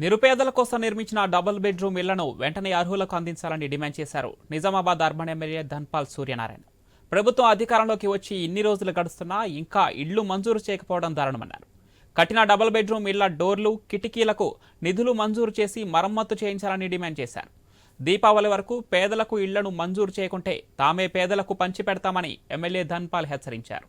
నిరుపేదల కోసం నిర్మించిన డబుల్ బెడ్రూమ్ ఇళ్ళను వెంటనే అర్హులకు అందించాలని డిమాండ్ చేశారు నిజామాబాద్ అర్బన్ ఎమ్మెల్యే ధన్పాల్ సూర్యనారాయణ. ప్రభుత్వం అధికారంలోకి వచ్చి ఇన్ని రోజులు గడుస్తున్నా ఇంకా ఇళ్ళు మంజూరు చేయకపోవడం దారుణమన్నారు. కట్టిన డబుల్ బెడ్రూమ్ ఇళ్ళ డోర్లు కిటికీలకు నిధులు మంజూరు చేసి మరమ్మతు చేయించాలని డిమాండ్ చేశారు. దీపావళి వరకు పేదలకు ఇళ్ళను మంజూరు చేయకుంటే తామే పేదలకు పంచిపెడతామని ఎమ్మెల్యే ధన్పాల్ హెచ్చరించారు.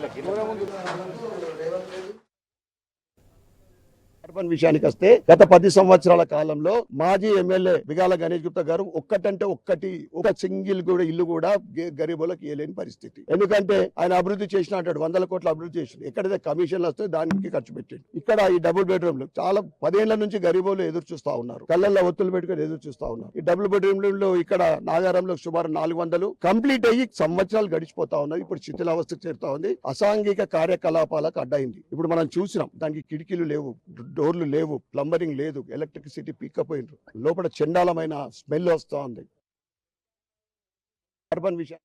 aquí en la అర్బన్ విషయానికి వస్తే గత పది సంవత్సరాల కాలంలో మాజీ ఎమ్మెల్యే బిగాల గణేష్ గుప్తా గారు ఒక్కటంటే ఒక్కటి ఒక సింగిల్ కూడా ఇల్లు కూడా గరీబులకు ఇవ్వలేని పరిస్థితి. ఎందుకంటే ఆయన అభివృద్ధి చేసిన అంటాడు వందల కోట్ల అభివృద్ధి చేసిండు. ఎక్కడైతే కమిషన్లు వస్తే దానికి ఖర్చు పెట్టాడు. ఇక్కడ ఈ డబుల్ బెడ్రూమ్లు చాలా పదేళ్ళ నుంచి గరీబులు ఎదురు చూస్తా ఉన్నారు. కళ్ళల్లో ఒత్తులు పెట్టుకొని ఎదురు చూస్తా ఉన్నారు. ఈ డబుల్ బెడ్రూమ్లు ఇక్కడ నాగారంలో సుమారు నాలుగు వందలు కంప్లీట్ అయ్యి సంవత్సరాలు గడిచిపోతా ఉన్నది ఇప్పుడు శిథిలావస్థకు చేరుతా ఉంది. అసాంఘిక కార్యకలాపాలకు అడ్డైంది ఇప్పుడు మనం చూసినాం దానికి కిటికీలు లేవు. డోర్లు లేవు ప్లంబరింగ్ లేదు ఎలక్ట్రిసిటీ పీక్కపోయినరు లోపల చండాలమైన స్మెల్ వస్తూ ఉంది. అర్బన్ విషయం